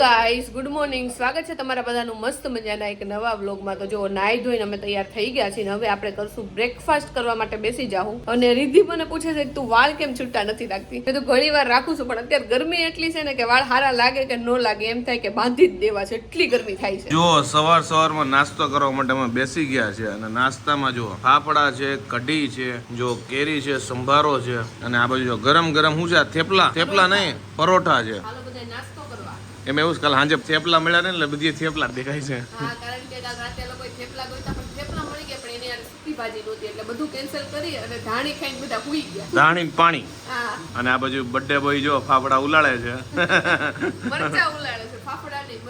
Guys good morning સ્વાગત છે તમારા બધાનું મસ્ત મજાના એક નવા વ્લોગમાં તો જો નાઈ ધોઈને અમે તૈયાર થઈ ગયા છીએ હવે આપણે કરશું બ્રેકફાસ્ટ કરવા માટે બેસી જાઉં. અને રિદ્ધિ મને પૂછે છે, તું વાળ કેમ છૂટા નથી રાખતી? મેં તો ઘણી વાર રાખું છું, પણ અત્યારે ગરમી એટલી છે ને કે વાળ હારા લાગે કે ન લાગે, એમ થાય કે બાંધી જ દેવા છે. એટલી ગરમી થાય છે. જો, સવાર સવારમાં નાસ્તો કરવા માટે અમે બેસી ગયા છે અને નાસ્તામાં જો ફાફડા છે, કઢી છે, જો કેરી છે, સંભારો છે અને આ બાજુ જો ગરમ ગરમ હું છે થેપલા? થેપલા નહીં, પરોઠા છે હાલો બધા નાસ્તો કરવા એમ એવું કાલ સાંજે થેપલા મળ્યા ને એટલે બધી થેપલા દેખાય છે. કારણ કે રાતે લોકોએ થેપલા ગોઈતા પણ થેપલા મળી ગયા પણ એની યાર ભાજી નહોતી એટલે બધું કેન્સલ કરી અને ધાણી ખાઈને બધા હુઈ ગયા. ધાણી પાણી. અને આ બાજુ બર્થડે બોય જો ફાફડા ઉલાળે છે. મરચા ઉલાળે છે ફાફડા નહીં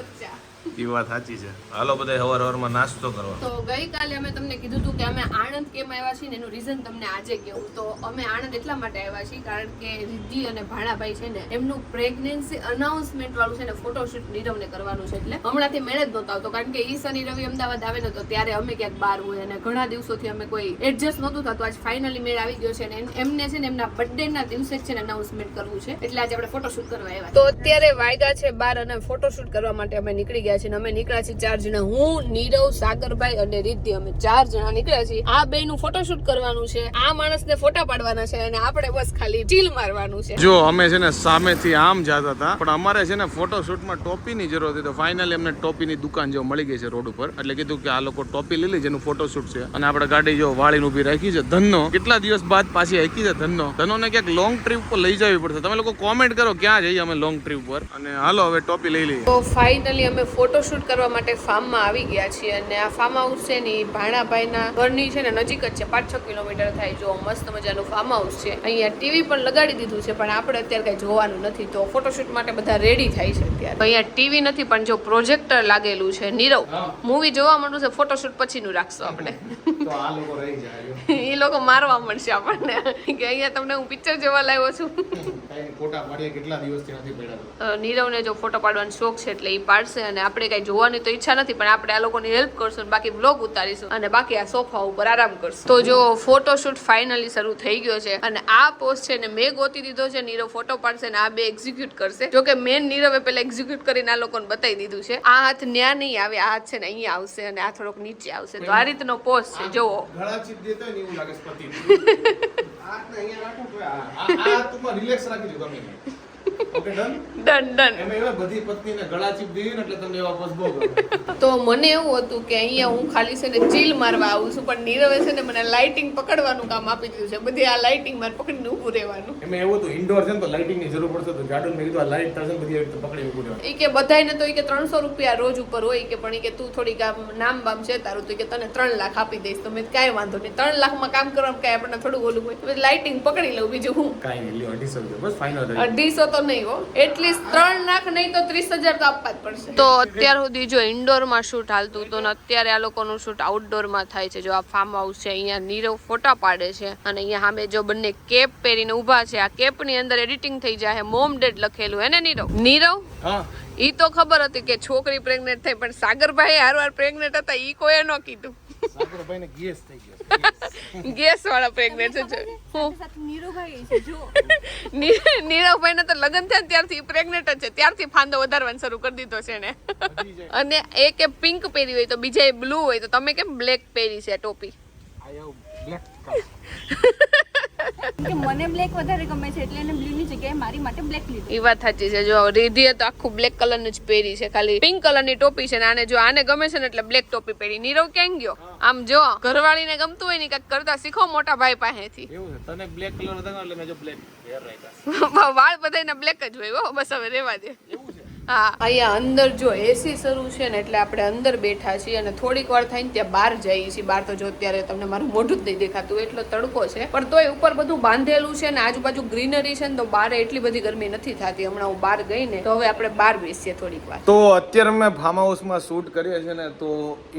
વાત સાચી છે. હાલો બધા હવાર હવારમાં નાસ્તો કરવા તો ગઈકાલે અમે તમને કીધું હતું કે અમે આણંદ કેમ આવ્યા છીએ ને એનું રીઝન તમને આજે કેવું. તો અમે આણંદ એટલા માટે આવ્યા છીએ કારણ કે રિદ્ધિ અને ભાણાભાઈ છે ને એમનું પ્રેગ્નન્સી અનાઉન્સમેન્ટ વાળું છે ને ફોટોશૂટ નીરવને કરવાનું છે એટલે હમણાંથી મેળ જ નહોતો આવતો. કારણ કે ઈ શનિ રવિ અમદાવાદ આવે તો ત્યારે અમે ક્યાંક બહાર હોય અને ઘણા દિવસોથી અમે કોઈ એડજસ્ટ નહોતું થતું. આજ ફાઇનલી મેળ આવી ગયો છે ને એમને છે ને એમના બર્થડે ના દિવસે છે ને અનાઉન્સમેન્ટ કરવું છે. એટલે આજે આપણે ફોટોશૂટ કરવા આવ્યા તો અત્યારે વાયગા છે બાર અને ફોટોશૂટ કરવા માટે અમે નીકળી ગયા છીએ અમે નીકળ્યા છીએ ચાર જણા. હું નીરવ સાગરભાઈ અને રિદ્ધિ. અમે ચાર જણા નીકળ્યા છીએ. આ બે નું ફોટોશૂટ કરવાનું છે. આ માણસને ફોટા પાડવાના છે અને આપણે બસ ખાલી ચીલ મારવાનું છે. જો અમે છે ને સામેથી આમ જતા હતા પણ અમારે છે ને ફોટોશૂટમાં ટોપીની જરૂર હતી. તો ફાઇનલી અમને ટોપીની દુકાન જો મળી ગઈ છે રોડ ઉપર. એટલે કીધું કે આ લોકો ટોપી લઈ લે જેનું ફોટોશૂટ છે. અને આપણે ગાડી જો વાળીને ઊભી રાખી છે ધનનો. કેટલા દિવસ બાદ પાછી હાકી છે ધનનો. ધનોને ક્યાંક લોંગ ટ્રીપ પર લઈ જવી પડશે. તમે લોકો કોમેન્ટ કરો ક્યાં જઈએ અમે લોંગ ટ્રીપ પર અને હાલો હવે ટોપી લઈ લઈએ. તો ફાઇનલી અમે ફોટોશૂટ કરવા માટે ફાર્મમાં આવી ગયા છીએ અને આ ફાર્મ હાઉસ છે ને ભાણાભાઈના ઘરની છે ને નજીક જ છે પાંચ છ કિલોમીટર થાય. જો મસ્ત મજાનું ફાર્મ હાઉસ છે. અહીંયા ટીવી પણ લગાડી દીધું છે પણ આપણે અત્યારે કઈ જોવાનું નથી. તો ફોટોશૂટ માટે બધા રેડી થાય છે અત્યારે. અહીંયા ટીવી નથી પણ જો પ્રોજેક્ટર લાગેલું છે નીરવ મૂવી જોવા મળ્યું છે ફોટોશૂટ પછીનું રાખશું આપણે. એ લોકો મારવા મળશે આપણને. કે અહીંયા તમને હું પિક્ચર જોવા લાવ્યો છું. ફોટા પાડીએ કેટલા દિવસથી નથી પડ્યા નીરવને જો ફોટો પાડવાનો શોખ છે એટલે એ પાડશે અને આપણે કઈ જોવાની તો ઈચ્છા નથી પણ આપણે આ લોકોની હેલ્પ કરશું અને બાકી બ્લોગ ઉતારીશું અને બાકી આ સોફા ઉપર આરામ કરશું. તો જો ફોટોશૂટ ફાઇનલી શરૂ થઈ ગયો છે અને આ પોસ્ટ છે ને મેં ગોતી દીધો છે નીરવ ફોટો પાડશે ને આ બે એક્ઝિક્યુટ કરશે. જો કે મેન નીરવે પેલા એક્ઝિક્યુટ કરીને આ લોકોને બતાવી દીધું છે. આ હાથ ન્યા નહીં આવે આ હાથ છે ને અહીંયા આવશે અને આ થોડોક નીચે આવશે. તો આ રીતનો પોસ્ટ છે જોવો દેતો ને અહીંયા રાખું આ આ રિલેક્સ રાખી દો ગમે તે. Okay done? ડન તો મને એવું હતું કે અહીંયા હું ખાલી છે ને ચીલ મારવા આવું છું પણ નીરવે છે ને મને લાઇટિંગ પકડવાનું કામ આપી દીધું છે. બધી આ લાઇટિંગ મારે પકડીને ઊભું રહેવાનું. એમાં એવું હતું ઇન્ડોર છે ને તો લાઇટિંગની જરૂર પડશે તો ગાર્ડન મેં કીધું આ લાઇટ થશે બધી રીતે પકડી ઊભું રહેવાનું. એ કે બધાયને તો ઈ કે ત્રણસો રૂપિયા રોજ ઉપર હોય કે પણ એ કે તું થોડીક આમ નામ બામ છે તારું તો કે તને ત્રણ લાખ આપી દઈશ તો મેં કાંઈ વાંધો નહીં. ત્રણ લાખમાં કામ કરવામાં કાંઈ આપણને થોડું ઓલું હોય લાઇટિંગ પકડી લઉં બીજું હું. કાંઈ નહીં અઢીસો બસ ફાઇનલ અઢીસો તો નહીં હો. એટલીસ્ટ ત્રણ લાખ નહીં તો ત્રીસ હજાર તો આપવા જ પડશે. તો અત્યાર સુધી જો ઇન્ડોરમાં શૂટ હાલતું તો ને અત્યારે આ લોકોનું શૂટ આઉટડોરમાં થાય છે. જો આ ફાર્મ હાઉસ છે અહીંયા નીરવ ફોટા પાડે છે અને અહીંયા સામે જો બંને કેપ પહેરીને ઊભા છે. આ કેપની અંદર એડિટિંગ થઈ જાય મોમ ડેડ લખેલું એને નીરવ? નીરવ? ઈ તો ખબર હતી કે છોકરી પ્રેગ્નેન્ટ થઈ પણ સાગરભાઈ હારવાર પ્રેગ્નેન્ટ હતા ઈ કોઈએ ન કીધું. સાગરભાઈ ગેસ થઈ ગયો. ગેસ વાળા પ્રેગ્નેન્ટ છે નીરવભાઈ તો લગ્ન થયા ને ત્યારથી પ્રેગ્નેન્ટ જ છે. ત્યારથી ફાંદો વધારવાનું શરૂ કરી દીધો છે ને અને એ કે પિંક પહેરી હોય તો બીજા બ્લુ હોય તો તમે કેમ બ્લેક પહેરી છે ટોપી? કે મને બ્લેક વધારે ગમે છે એટલે એને બ્લુ ની જગ્યાએ મારી માટે બ્લેક લીધું. એ વાત સાચી છે. જો રીધિએ તો આખું બ્લેક કલરનું જ પહેરી છે. ખાલી પિંક કલરની ટોપી છે ને આને જો આને ગમે છે ને એટલે બ્લેક ટોપી પહેરી. નીરવ ક્યાં ગયો? આમ જો ઘરવાળીને ગમતું હોય ને કંઈક કરતા શીખો મોટા ભાઈ પાસેથી. એવું છે. તને બ્લેક કલર હતા એટલે મેં જો બ્લેક હેર રાખ્યા વાળ બધાના બ્લેક જ હોય હો. બસ હવે રેવા દે. અહીંયા અંદર જો એસી શરૂ છે ને એટલે આપણે અંદર બેઠા છીએ અને થોડીક વાર થઈને ત્યાં બહાર જઈએ છીએ. બહાર તો જો અત્યારે તમને મારું મોઢું જ નહીં દેખાતું એટલો તડકો છે. પણ તોય ઉપર બધું બાંધેલું છે ને આજુબાજુ ગ્રીનરી છે ને તો બહાર એટલી બધી ગરમી નથી થતી. હમણાં હું બહાર ગઈ ને તો હવે આપણે બહાર બેસીએ થોડીક વાર. તો અત્યારે અમે ફાર્મ હાઉસમાં શૂટ કરીએ છીએ ને તો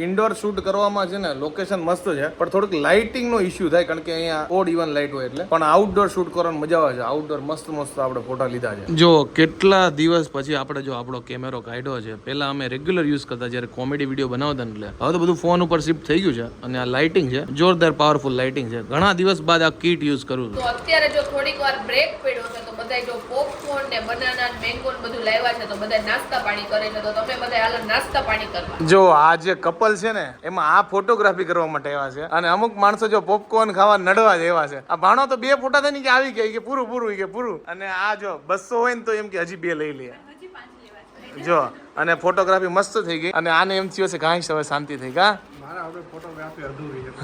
ઇન્ડોર શૂટ કરવામાં છે ને લોકેશન મસ્ત છે. પણ થોડુંક લાઇટિંગ નો ઇશ્યુ થાય કારણ કે અહીંયા ઓડ ઇવન લાઇટ હોય એટલે. પણ આઉટડોર શૂટ કરવાની મજા આવે છે. આઉટડોર મસ્ત મસ્ત આપણે ફોટા લીધા છે. જો કેટલા દિવસ પછી આપણે જો આપણો કેમેરો કાઢ્યો છે. પહેલાં અમે રેગ્યુલર યુઝ કરતા જ્યારે કોમેડી વીડિયો બનાવતા એટલે હવે તો બધું ફોન ઉપર શિફ્ટ થઈ ગયું છે અને આ લાઇટિંગ છે જોરદાર પાવરફુલ લાઇટિંગ છે. ઘણા દિવસ બાદ આ કીટ યુઝ કરું છું. તો અત્યારે જો થોડીક વાર બ્રેક પડ્યો છે તો બધા જો પોપકોર્ન ને બનાના ને મેંગો ને બધું લાવ્યા છે તો બધા નાસ્તા પાણી કરે છે તો તમે બધા હાલ નાસ્તા પાણી કરવા. જો આ જે કપલ છે ને એમાં આ ફોટોગ્રાફી કરવા માટે આવ્યા છે અને અમુક માણસો જો પોપકોર્ન ખાવા નડવા જ એવા છે. આ ભાણો તો બે ફોટા થઈને કે આવી ગયા કે પૂરું પૂરું કે પૂરું. અને આ જો બસો હોય ને તો એમ કે હજી બે લઈ લે. હજી પાંચ લેવા છે જો અને ફોટોગ્રાફી મસ્ત થઈ ગઈ. અને આને એમ થયું છે કાંઈ હવે શાંતિ થઈ કા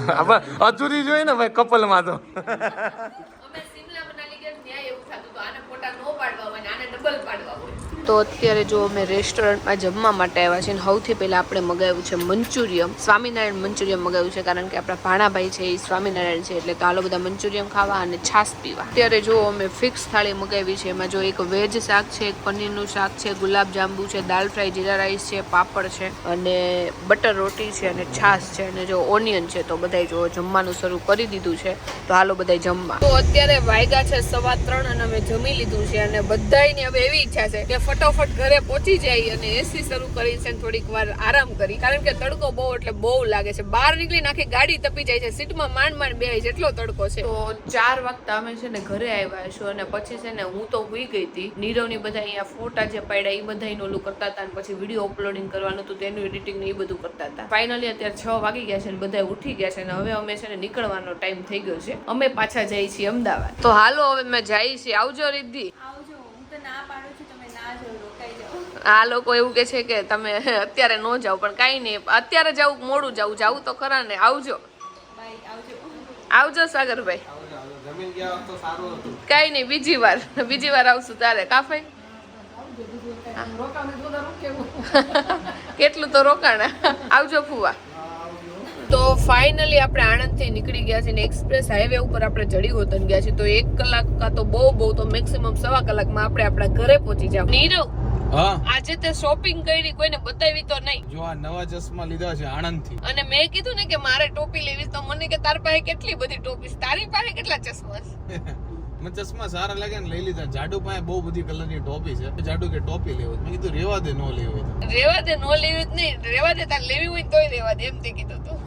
અધૂરી જોઈએ ને ભાઈ કપલમાં તો અમે શિમલા મનાલી ગયા ત્યાં એવું થતું તો આને ફોટા નો પાડવા હોય ને આને ડબલ પાડવા હોય તો અત્યારે જો અમે રેસ્ટોરન્ટમાં જમવા માટે આવ્યા છે ને સૌથી પહેલાં આપણે મગાવ્યું છે મંચુરિયમ. સ્વામિનારાયણ મંચુરિયમ મગાવ્યું છે કારણ કે આપણા ભાણાભાઈ છે એ સ્વામિનારાયણ છે એટલે તો આલો બધા મંચુરિયમ ખાવા અને છાશ પીવા. અત્યારે જો અમે ફિક્સ થાળી મગાવી છે, એમાં જો એક વેજ શાક છે, એક પનીરનું શાક છે, ગુલાબ જાંબુ છે દાલ ફ્રાય, જીરા રાઈસ છે, પાપડ છે અને બટર રોટી છે અને છાશ છે અને જો ઓનિયન છે તો બધાય જો જમવાનું શરૂ કરી દીધું છે. તો હાલો બધાય જમવા. તો અત્યારે વાયગા છે સવા ત્રણ અને અમે જમી લીધું છે અને બધાયની હવે એવી ઈચ્છા છે કે ફટાફટ ઘરે પહોંચી જાય અને એસી શરૂ કરી છે થોડીક વાર આરામ કરી. કારણ કે તડકો બહુ એટલે બહુ લાગે છે. બહાર નીકળીને આખી ગાડી તપી જાય છે. સીટમાં માંડ માંડ બે જેટલો તડકો છે. તો ચાર વાગતા અમે છે ને ઘરે આવ્યા છું અને પછી છે ને હું તો હુઈ ગઈ હતી. નીરવની બધા અહીંયા ફોટા જે પાડ્યા એ બધા ઓલું કરતા હતા અને પછી વીડિયો અપલોડિંગ કરવાનું હતું તેનું એડિટિંગ ને એ બધું કરતા હતા. ફાઇનલી અત્યારે છ વાગી ગયા છે અને બધા ઉઠી ગયા છે અને હવે અમે છે ને નીકળવાનો ટાઈમ થઈ ગયો છે. અમે પાછા જઈએ છીએ અમદાવાદ. તો હાલો હવે મેં જઈએ છીએ. આવજો રિદ્ધિ. આવજો હું તો ના ના આ લોકો એવું કે છે કે તમે અત્યારે ન જાઓ પણ કાંઈ નહીં. અત્યારે જાવું મોડું જાવું જાવું તો ખરા ને. આવજો. આવજો. સાગરભાઈ. કાંઈ નહીં બીજી વાર. બીજી વાર આવશું તારે. કાફાઈ કેટલું તો રોકાણ. આવજો ફુવા. તો ફાઇનલી આપણે આણંદથી નીકળી ગયા છીએ ને એક્સપ્રેસ હાઈવે ઉપર આપણે ચડી હોતન ગયા છીએ. તો એક કલાક કાં તો બહુ બહુ તો મેક્સિમમ સવા કલાકમાં આપણે આપણા ઘરે પહોંચી જાવ. નીરવ આજે તે શોપિંગ કરી કોઈને બતાવી તો નહીં. જો આ નવા ચશ્મા લીધા છે આણંદથી. અને મેં કીધું ને કે મારે ટોપી લેવી તો મને કે તારી પાસે કેટલી બધી ટોપી તારી પાસે કેટલા ચશ્મા છે? મને ચશ્મા સારા લાગે ને લઈ લીધા. જાડુ પાસે બહુ બધી કલરની ટોપી છે. જાડુ કે ટોપી લેવું મેં કીધું રેવા દે નો લેવું રેવા દે નો લેવી જ નહીં. રેવા દે તાર લેવી હોય તોય રેવા દે એમ તે કીધું તું.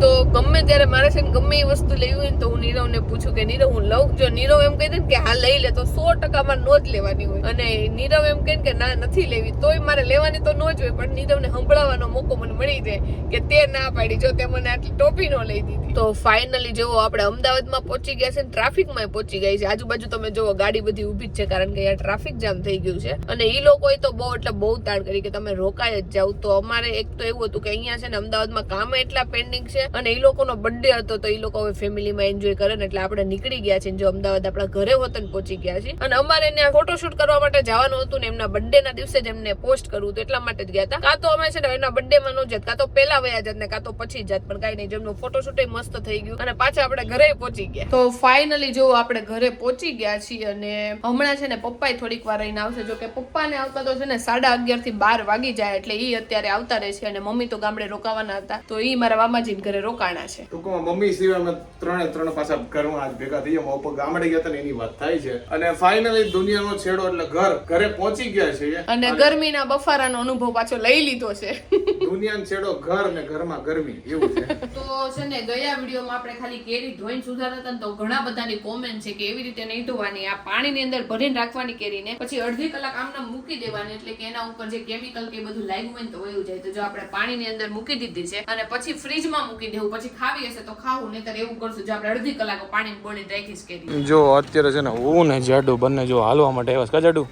તો ગમે ત્યારે મારે છે ને ગમે એ વસ્તુ લેવી હોય ને તો હું નીરવને પૂછું કે, નીરવ, હું લઉં? જો નીરવ એમ કહી દે કે, હા, લઈ લે. તો સો ટકા મારે નો જ લેવાની હોય. અને નીરવ એમ કહે કે, ના, નથી લેવી. તોય મારે લેવાની તો નો જ હોય, પણ નીરવને સંભળાવવાનો મોકો મને મળી જાય કે તે ના પાડી, જો તે મને આટલી ટોપી નો લઈ દીધી. તો ફાઇનલી જો આપણે અમદાવાદમાં પહોંચી ગયા છે ને, ટ્રાફિકમાં પહોંચી ગઈ છે. આજુબાજુ તમે જોવો ગાડી બધી ઊભી જ છે, કારણ કે અહીંયા ટ્રાફિક જામ થઈ ગયું છે. અને એ લોકોએ તો બહુ, એટલે બહુ તાણ કરી કે, તમે રોકાય જ જાવ તો અમારે એક તો એવું હતું કે, અહીંયા છે ને, અમદાવાદમાં કામ એટલા પેન્ડિંગ છે. અને એ લોકોનો બર્થડે હતો તો એ લોકો હવે ફેમિલીમાં એન્જોય કરે ને એટલે આપણે નીકળી ગયા છે જો અમદાવાદ આપણા ઘરે વતન પહોંચી ગયા છે અને અમારે એને ફોટોશૂટ કરવા માટે જવાનું હતું ને એમના બર્થડે ના દિવસે જ એમને પોસ્ટ કરવું હતું. એટલા માટે જ ગયા હતા. કાં તો અમે છે ને એના બર્થડે માં ન જાત, કાં તો પહેલા વયા જાત ને કાં તો પછી જાત. પણ કાંઈ નહીં, જેમનું ફોટોશૂટ મસ્ત થઈ ગયું. અને પાછા આપણે ઘરે પહોંચી ગયા. તો ફાઇનલી જો આપણે ઘરે પહોંચી ગયા છીએ અને હમણાં છે ને પપ્પાએ થોડીક વાર રહીને આવશે. જો કે પપ્પાને આવતા તો છે ને સાડા અગિયારથી બાર વાગી જાય એટલે એ અત્યારે આવતા રહે છે અને મમ્મી તો ગામડે રોકાવાના હતા. તો એ મારા મામાજી ઘરે રોકાણા છે. ટૂંકમાં મમ્મી સિવાય અમે ત્રણે ત્રણ પાછા ઘરમાં આજ ભેગા થઈ ગયા પપ્પા ગામડે ગયા હતા એની વાત થાય છે. અને ફાઇનલી દુનિયાનો છેડો એટલે ઘર ઘરે પહોંચી ગયા છે અને ગરમીના બફારાનો અનુભવ પાછો લઈ લીધો છે. દુનિયાનો છેડો ઘર ને ઘરમાં ગરમી એવું છે. તો છે ને ગયા વિડીયોમાં આપણે ખાલી કેરી ધોઈને સુધારતા હતા ને તો ઘણા બધાની કોમેન્ટ છે કે એવી રીતે નહીં ધોવાની આ પાણીની અંદર ભરીને રાખવાની કેરીને પછી અડધી કલાક આમના મૂકી દેવાની એટલે કે એના ઉપર જે કેમિકલ કે બધું લાગ્યું હોય ને તો વયું જાય. તો જો આપણે પાણીની અંદર મૂકી દીધી છે અને પછી ફ્રીજમાં મૂકી દેવું, પછી ખાવી હશે તો ખાવું, નહીતર એવું કરશું જો આપણે અડધી કલાક પાણી બોળીને રાખીશ કે જો અત્યારે છે ને, હું ને જાડુ બંને જો હાલવા માટે આવ્યા છે. જાડુ?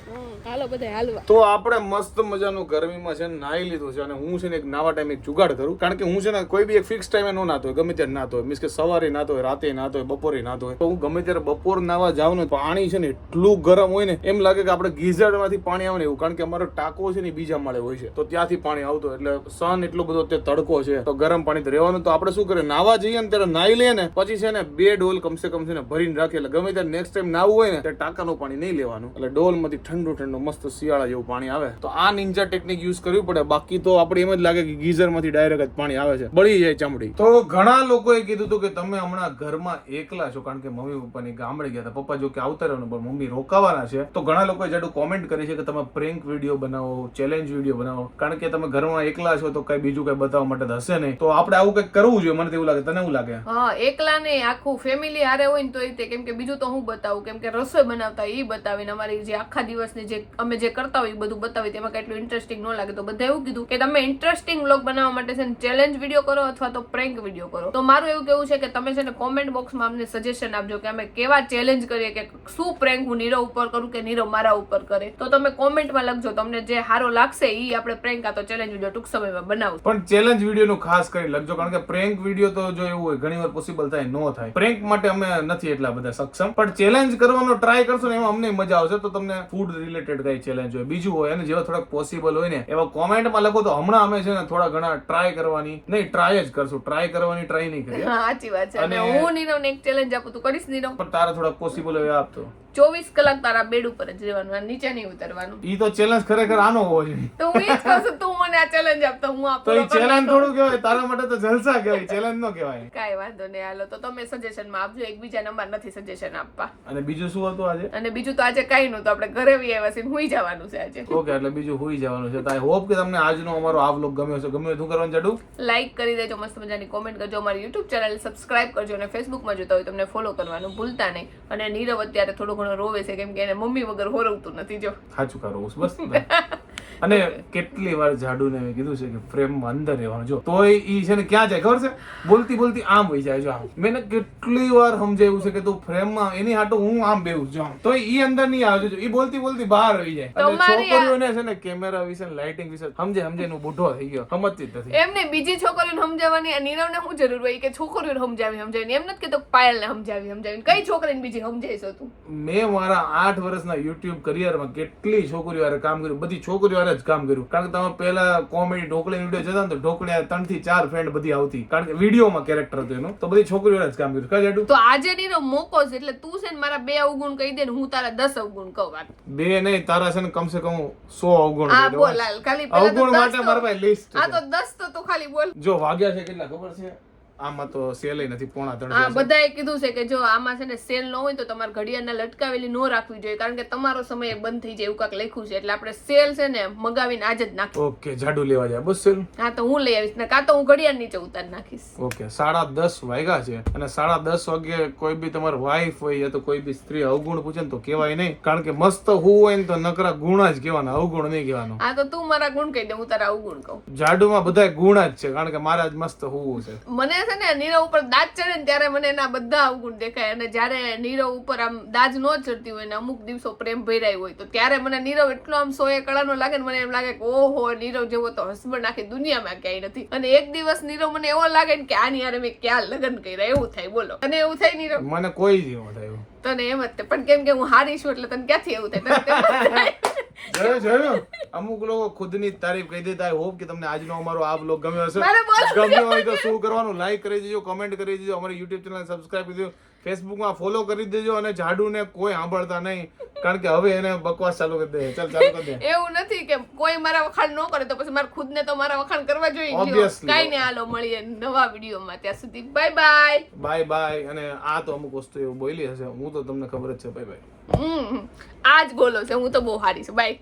હાલો બધા હાલવા. તો આપણે મસ્ત મજાનું ગરમીમાં છે ને નાહી લીધું છે અને હું છે ને એક નાવા ટાઈમે જુગાડ કરું. કારણ કે હું છે ને કોઈ બી એક ફિક્સ ટાઈમે નો નાતો હોય, ગમે ત્યારે નાતો હોય. મીન્સ કે સવારે નાતો હોય, રાતે નાતો હોય, બપોરે નાતો હોય. તો હું ગમે ત્યારે બપોર નાવા જાઉં ને પાણી છે ને એટલું ગરમ હોય ને, એમ લાગે કે આપણે ગીઝરમાંથી પાણી આવે ને એવું. કારણ કે અમારો ટાંકો છે ને બીજા માળે હોય છે. તો ત્યાંથી પાણી આવતું એટલે સન એટલો બધો તે તડકો છે. તો ગરમ પાણી રહેવાનું. તો આપણે શું કરીએ? નાવા જઈએ ને ત્યારે નાહી લઈએ ને, પછી છે ને બે ડોલ કમસે કમ છે ને ભરીને રાખીએ. એટલે ગમે ત્યારે નેક્સ્ટ ટાઈમ નાવું હોય ને, ત્યારે ટાંકાનું પાણી નહીં લેવાનું. એટલે ડોલમાંથી ઠંડુ ઠંડુ મસ્ત શિયાળા જેવું પાણી આવે. તો આ નિંજા ટેકનિક યુઝ કરવી પડે. બાકી તો આપણે એમ જ લાગે કે ગીઝરમાંથી ડાયરેક્ટ જ પાણી આવે છે. બળી જાય ચામડી. તો ઘણા લોકોએ કીધું હતું કે તમે હમણાં ઘરમાં એકલા છો કારણ કે મમ્મી પપ્પાની ગામડે ગયા હતા. પપ્પા જો કે આવતા રહેવાનું પણ મમ્મી રોકાવાના છે. તો ઘણા લોકોએ જાડું કોમેન્ટ કરી છે કે તમે પ્રેન્ક વીડિયો બનાવો ચેલેન્જ વીડિયો બનાવો. કારણ કે તમે ઘરમાં એકલા છો તો કઈ બીજું કઈ બતાવવા માટે તો હશે નહીં. તો આપણે આવું કંઈક કરવું જોઈએ. મને તો એવું લાગે. તને એવું લાગે? હા એકલા નહીં. આખું ફેમિલી હારે હોય ને તો એ તે. કેમ કે બીજું તો હું બતાવું? કેમ કે રસોઈ બનાવતા એ બતાવીને અમારી જે આખા દિવસની જે અમે જે કરતા હોય એ બધું બતાવી તેમાં કેટલું ઇન્ટરેસ્ટિંગ ન લાગે. તો બધા એવું કીધું કે તમે ઇન્ટરેસ્ટિંગ વ્લોગ બનાવવા માટે છે ચેલેન્જ વીડિયો કરો અથવા તો પ્રેન્ક વીડિયો કરો. તો મારું એવું કેવું છે કે તમે છે ને કોમેન્ટ બોક્સમાં અમને સજેશન આપજો કે અમે કેવા ચેલેન્જ કરીએ કે શું પ્રેન્ક હું નીરવ ઉપર કરું કે નીરવ મારા ઉપર કરે. તો તમે કોમેન્ટમાં લખજો, તમને જે સારો લાગશે એ આપણે પ્રેન્ક આ તો ચેલેન્જ વીડિયો ટૂંક સમયમાં બનાવશું પણ ચેલેન્જ વીડિયો નું ખાસ કરી લખજો, કારણ કે પ્રેન્ક વીડિયો તો જો એવું હોય, ઘણી વાર પોસિબલ થાય, નો થાય. પ્રેન્ક માટે અમે નથી એટલા બધા સક્ષમ, પણ ચેલેન્જ કરવાનો ટ્રાય કરશો ને એમાં અમને મજા આવશે. તો તમને ફૂડ રિલેટેડ કઈ ચેલેન્જ હોય. બીજું હોય અને જેવા થોડાક પોસિબલ હોય ને એવા કોમેન્ટમાં લખો તો હમણાં અમે છે ને થોડા ઘણા ટ્રાય કરવાની. નહીં ટ્રાય જ કરશું. ટ્રાય કરવાની ટ્રાય નહીં કરીએ. સાચી વાત છે. અને હું નીરવને એક ચેલેન્જ આપું તું. કરીશ નીરવ? પણ તારા થોડા પોસિબલ હોય આપતો ચોવીસ કલાક તારા બેડ ઉપર જ રહેવાનું અને નીચે નહીં ઉતરવાનું. ઈ તો ચેલેન્જ ખરેખર આનો હોવો જોઈએ તો હું એ જ કહું છું તું મને આ ચેલેન્જ આપતો હું આપતો તો ચેલેન્જ થોડું કહેવાય તારા માટે તો જલસા કહેવાય ચેલેન્જ નો કહેવાય. કાઈ વાંધો નહીં હાલો તો તમે સજેશનમાં આપજો એકબીજા નંબર નથી સજેશન આપવા. અને બીજું શું હતું આજે? અને બીજું તો આજે કાંઈ નહોતું આપણે ઘરે બી આવ્યા છીએ હુઈ જવાનું છે આજે. ઓકે એટલે બીજું હોઈ જવાનું છે. તો આઈ હોપ કે તમને આજનો અમારો આ વ્લોગ ગમ્યો છે ગમ્યો શું કરવાનું જાડું? લાઈક કરી દેજો મસ્ત મજાની કોમેન્ટ કરજો. અમારી યુટ્યુબ ચેનલ સબસ્ક્રાઇબ કરજો અને ફેસબુકમાં જોતા હોય તમને ફોલો કરવાનું ભૂલતા નહીં. અને નીરવ અત્યારે થોડો ઘણો રોવે છે કેમ કે એને મમ્મી વગર હોરવતું નથી જો. સાચું કરો બસ. અને કેટલી વાર જાડુને મેં કીધું છે કે ફ્રેમમાં અંદર રહેવાનું. જો તોય એ છે ને ક્યાં જાય ખબર છે? બોલતી બોલતી આમ વહી જાય જો આમ. મેં કેટલી વાર સમજાયું છે કે તું ફ્રેમમાં એની હાટો હું આમ બેહું છું આમ. તો એ અંદર નહીં આવે જો ઈ બોલતી બોલતી બહાર આવી જાય. અને છોકરીઓને છે ને કેમેરા વિશે લાઇટિંગ વિશે સમજે સમજે નું બુઢો થઈ ગયો સમજતી જ નથી. એમને બીજી છોકરીઓને સમજાવવાની નીરવને શું જરૂર હોય? કે છોકરીઓને સમજાવી સમજાવી એમ નથી કહેતો પાયલને સમજાવી સમજાવી કઈ છોકરીને બીજી સમજાવીશ તું? મેં મારા આઠ વર્ષના યુટ્યુબ કરિયરમાં કેટલી છોકરીઓ કામ કર્યું. બધી છોકરીઓ હારે જ કામ કર્યું. કારણ કે તમે પહેલા કોમેડી ઢોકળી વીડિયો જતા ને તો ઢોકળી ત્રણથી ચાર ફ્રેન્ડ બધી આવતી. કારણ કે વિડીયોમાં કેરેક્ટર હતું એનું. તો બધી છોકરીઓ જ કામ કર્યું. કઈ જાડું? તો આજે નીરવ મોકો છે એટલે તું છે ને મારા બે અવગુણ કહી દે ને હું તારા દસ અવગુણ કહું વાત બે નહીં તારા છે ને કમસે કમ સો અવગુણ હા બોલ ખાલી અવગુણ માટે મારા પાસે લિસ્ટ હા તો દસ તો તું ખાલી બોલ. જો વાગ્યા છે કેટલા ખબર છે? આમાં તો સેલે નથી પોણા ત્રણ હા બધાએ કીધું છે કે જો આમાં છે ને સેલ ન હોય તો તમારે ઘડિયાળના લટકાવેલી ન રાખવી જોઈએ કારણ કે તમારો સમય બંધ થઈ જાય એવું કાંક લખ્યું છે. એટલે આપણે સેલ છે ને મગાવીને આજ જ નાખી ઓકે જાડુ લેવા જાય બસ સેલ હા તો હું લઈ આવીશ ને કાં તો હું ઘડિયાળ નીચે ઉતાર નાખીશ. ઓકે સાડા દસ વાગ્યા છે અને સાડા દસ વાગે કોઈ બી તમારી વાઈફ હોય યા તો કોઈ બી સ્ત્રી અવગુણ પૂછે ને તો કહેવાય નહીં કારણ કે મસ્ત હું હોય ને તો નકરા ગુણ જ કહેવાના અવગુણ નહીં કહેવાનું. હા તો તું મારા ગુણ કહી દે હું તારા અવગુણ કહું. જાડુમાં બધા ગુણ જ છે કારણ કે મારા જ મસ્ત હોવું છે. મને છે ને નીરવ ઉપર દાજ ચડે ને ત્યારે મને એના બધા અવગુણ દેખાય. અને જ્યારે નીરવ ઉપર આમ દાજ ન ચડતી હોય ને અમુક દિવસો પ્રેમ ભરાય હોય તો ત્યારે મને નીરવ એટલો આમ સોએ કળાનો લાગે ને મને એમ લાગે કે ઓહો નીરવ જેવો તો હસબન્ડ આખી દુનિયામાં ક્યાંય નથી. અને એક દિવસ નીરવ મને એવો લાગે ને કે આની યાર મેં ક્યાં લગ્ન કર્યા? એવું થાય બોલો. અને એવું થાય નીરવ. મને કોઈ જ એવું. થયું તને એમ જ પણ કેમ કે હું હારી છું એટલે તને ક્યાંથી એવું થાય? તને થાય. જોયું જોયો અમુક લોકો ખુદની તારીફ કહી દેતા આઈ હોપ કે તમને આજનો અમારો આ બ્લોગ ગમ્યો હશે. ગમ્યો હોય તો શું કરવાનું? લાઈક કરી દેજો કમેન્ટ કરી દેજો. અમારી યુટ્યુબ ચેનલ સબસ્ક્રાઇબ કરી દેજો. ફેસબુકમાં ફોલો કરી દેજો અને જાડુને કોઈ સાંભળતા નહીં. કારણ કે હવે એને બકવાસ ચાલુ કરી દે. ચાલ ચાલુ કરી દે. એવું નથી કે કોઈ મારા વખાણ ન કરે તો પછી મારા ખુદને તો મારા વખાણ કરવા જોઈએ. ને. આલો હાલો મળીએ નવા વિડીયોમાં. ત્યાં સુધી બાય બાય બાય બાય અને આ તો અમુક વસ્તુ એવું બોલી હશે. હું તો તમને ખબર જ છે. બાય બાય આજ બોલો છે. હું તો બહુ હારી છું. બાય